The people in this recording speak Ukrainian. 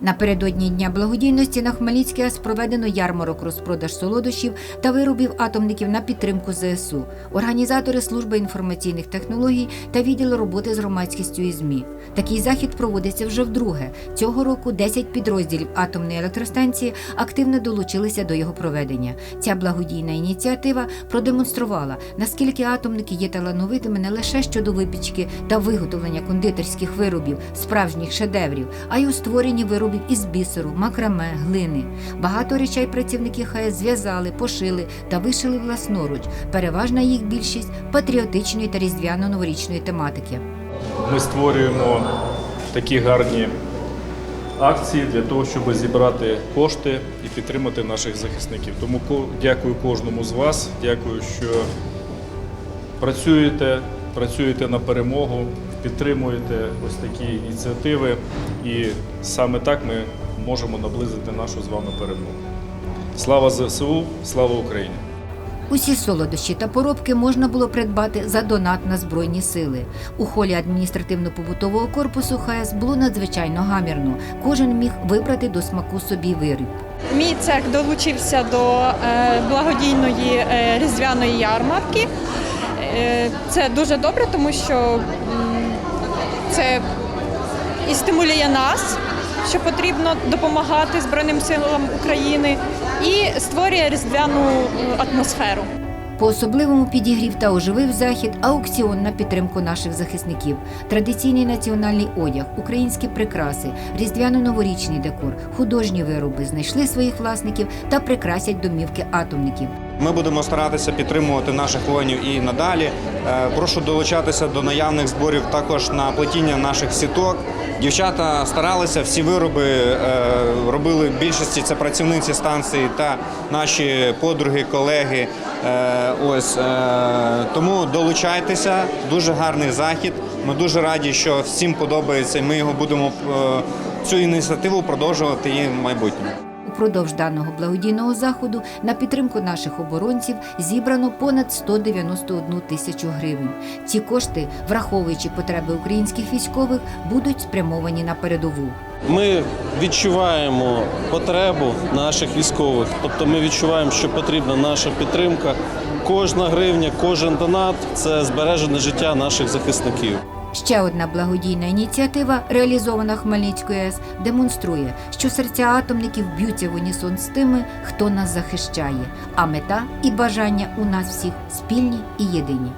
Напередодні Дня благодійності на Хмельницькій АЕС проведено ярмарок розпродаж солодощів та виробів атомників на підтримку ЗСУ. Організатори служби інформаційних технологій та відділ роботи з громадськістю і ЗМІ. Такий захід проводиться вже вдруге. Цього року 10 підрозділів атомної електростанції активно долучилися до його проведення. Ця благодійна ініціатива продемонструвала, наскільки атомники є талановитими не лише щодо випічки та виготовлення кондитерських виробів, справжніх шедеврів, а й у створенні виробів із бісеру, макраме, глини. Багато речей працівники ХАЕС зв'язали, пошили та вишили власноруч. Переважна їх більшість патріотичної та різдвяно-новорічної тематики. Ми створюємо такі гарні акції для того, щоб зібрати кошти і підтримати наших захисників. Тому дякую кожному з вас. Дякую, що працюєте, працюєте на перемогу, підтримуєте ось такі ініціативи, і саме так ми можемо наблизити нашу з вами перемогу. Слава ЗСУ, слава Україні! Усі солодощі та поробки можна було придбати за донат на збройні сили. У холі адміністративно-побутового корпусу ХАЕС було надзвичайно гамірно. Кожен міг вибрати до смаку собі виріб. Мій цех долучився до е, благодійної е, різдвяної ярмарки. Е, Це дуже добре, тому що це і стимулює нас, що потрібно допомагати Збройним силам України, і створює різдвяну е, атмосферу. По-особливому підігрів та оживив захід аукціон на підтримку наших захисників, традиційний національний одяг, українські прикраси, різдвяно-новорічний декор, художні вироби знайшли своїх власників та прикрасять домівки атомників. Ми будемо старатися підтримувати наших воїнів і надалі. Е, Прошу долучатися до наявних зборів також на плетіння наших сіток. Дівчата старалися, всі вироби е, робили більшості це працівниці станції та наші подруги, колеги. Е, Ось тому долучайтеся. Дуже гарний захід. Ми дуже раді, що всім подобається. Ми його будемо цю ініціативу продовжувати і в майбутньому. Упродовж даного благодійного заходу на підтримку наших оборонців зібрано понад 191 тисячу гривень. Ці кошти, враховуючи потреби українських військових, будуть спрямовані на передову. Ми відчуваємо потребу наших військових, тобто ми відчуваємо, що потрібна наша підтримка. Кожна гривня, кожен донат це збережене життя наших захисників. Ще одна благодійна ініціатива, реалізована Хмельницькою АЕС, демонструє, що серця атомників б'ються в унісон з тими, хто нас захищає. А мета і бажання у нас всіх спільні і єдині.